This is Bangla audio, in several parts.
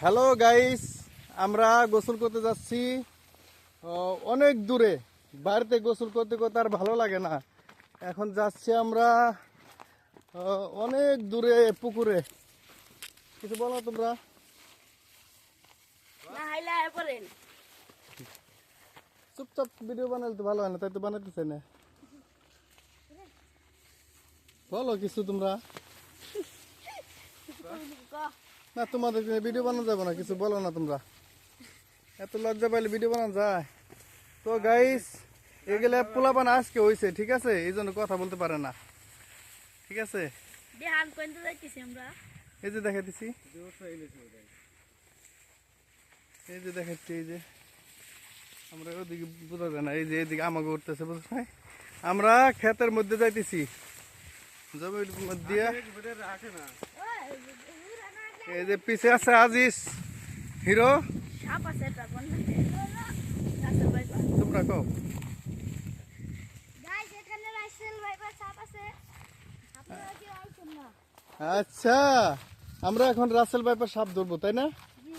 হ্যালো গাইস আমরা গোসল করতে যাচ্ছি। অনেক দূরে। বাড়িতে গোসল করতে করতে আর ভালো লাগে না। এখন যাচ্ছি আমরা অনেক দূরে পুকুরে। কিছু বলো তোমরা। চুপচাপ ভিডিও বানালে তো ভালো হয় না তাই তো বানাতেছে না। বলো কিছু তোমরা। না তোমাদের ভিডিও বানানো যাবে না? কিছু বলো না তোমরা। এত লজ্জা পাইলে ভিডিও বানানো যায়। তো গাইস এগুলো পোলাপান আজকে হয়েছে ঠিক আছে? এই জন্য কথা বলতে পারে না। ঠিক আছে? এই যে দেখাইতেছি। এই যে দেখাচ্ছি এই যে। আমরা ওদিকে বোঝা যায় না এই যে এদিকে আমাকে উঠতেছে বুঝছ নাই? আমরা ক্ষেতের মধ্যে যাইতেছি। জমির মধ্যে দিয়ে এই যে পিছে আছে আজিজ হিরো। সাপ আছে এটা আছে তোমরা কও। আচ্ছা আমরা এখন রাসেল বাইপার সাপ ধরবো তাই না?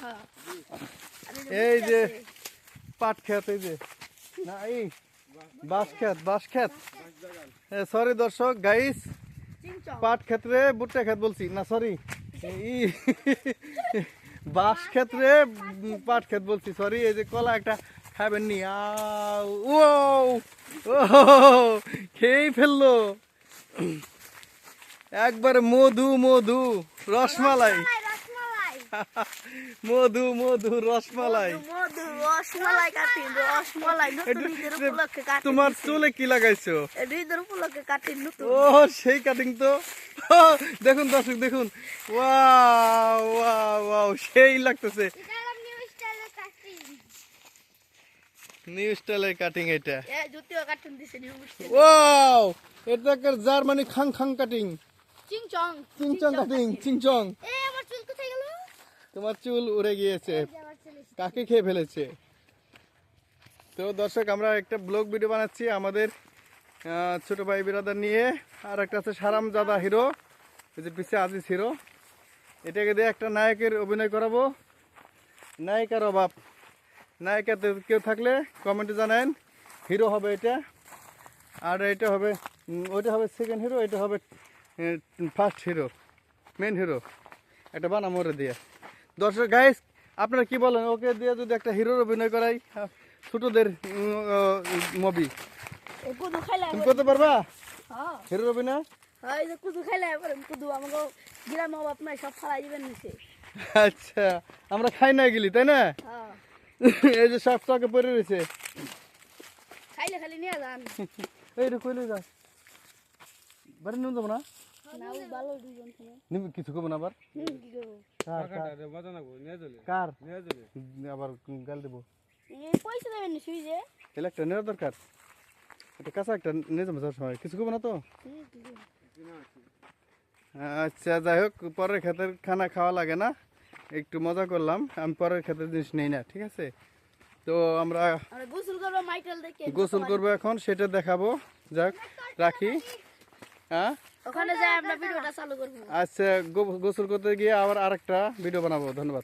হ্যাঁ। এই যে পাট খেত এই যে। না এই বাঁশ ক্ষেত বাঁশ ক্ষেত সরি দর্শক গাইস পাট ক্ষেত্রে ভুট্টা খেত বলছি। না সরি বাঁশ ক্ষেত্রে পাট ক্ষেত বলছি সরি এই যে কলা একটা খাবেন নি ও খেয়েই ফেলল। একবার মধু মধু, রসমালাই। মধু মধু রসমালাই। মধু রসমালাই কাটিন রসমালাই নতুন ঈদের উপলক্ষে কাটিন তোমার চুলে কি লাগাইছো? ঈদের উপলক্ষে কাটিন নতুন। ও সেই কাটিং তো। দেখুন দর্শক দেখুন। ওয়াও ওয়াও ওয়াও সেই লাগতেছে। নিউ স্টাইলের কাটিং এটা। এ জুতিও কাটিন দিছে নিউ মুশকিল ওয়াও এটা একটা জার্মানি খাং খাং কাটিং চিংচং। চিংচং কাটিং চিংচং। এ আমার চুল কোথায় তোমার চুল উড়ে গিয়েছে। কাকে খেয়ে ফেলেছে? তো দর্শক আমরা একটা ব্লগ ভিডিও বানাচ্ছি আমাদের ছোট ভাই বিরাদার নিয়ে। আর একটা আছে সারাম জাদা হিরো এই যে পিছিয়ে আজিজ হিরো। এটাকে দিয়ে একটা নায়কের অভিনয় করাবো। নায়িকার অভাব। নায়িকাতে কেউ থাকলে কমেন্টে জানান হিরো হবে এটা। আর এটা হবে ওইটা হবে সেকেন্ড হিরো এটা হবে ফার্স্ট হিরো মেন হিরো একটা বানাম ওরে দিয়ে। দর্শক গাইস আপনারা কি বলেন? ওকে দিয়ে যদি একটা হিরোর অভিনয় করাই ছোটদের মুভি তুমি করতে পারবা? হ্যাঁ। হিরোর অভিনয়? হ্যাঁ আচ্ছা আমরা খাই না গেলি তাই না? হ্যাঁ। এই যে সব পড়ে রয়েছে। খাইলে খালি নিয়ে যান। এই রে কইলে যা? বাড়ি নিয়ে যাব না? কিছু করব না আবার? কার আবার গাল দেবো। পয়সা দেবেন শুই তাহলে একটা নেওয়া দরকার। এটা কাঁচা একটা নিয়ে যাব যাওয়ার সময়। কিছু করব না তো? আচ্ছা যাই হোক পরের ক্ষেতের খানা খাওয়া লাগে না। একটু মজা করলাম। আমি পরের ক্ষেতের জিনিস নেই না ঠিক আছে? তো আমরা আমরা গোসল করব গোসল করব এখন সেটা দেখাবো। যাক রাখি। হ্যাঁ? ওখানে যাই আমরা ভিডিওটা চালু করব। আচ্ছা গোসল করতে গিয়ে আবার আরেকটা ভিডিও বানাবো ধন্যবাদ।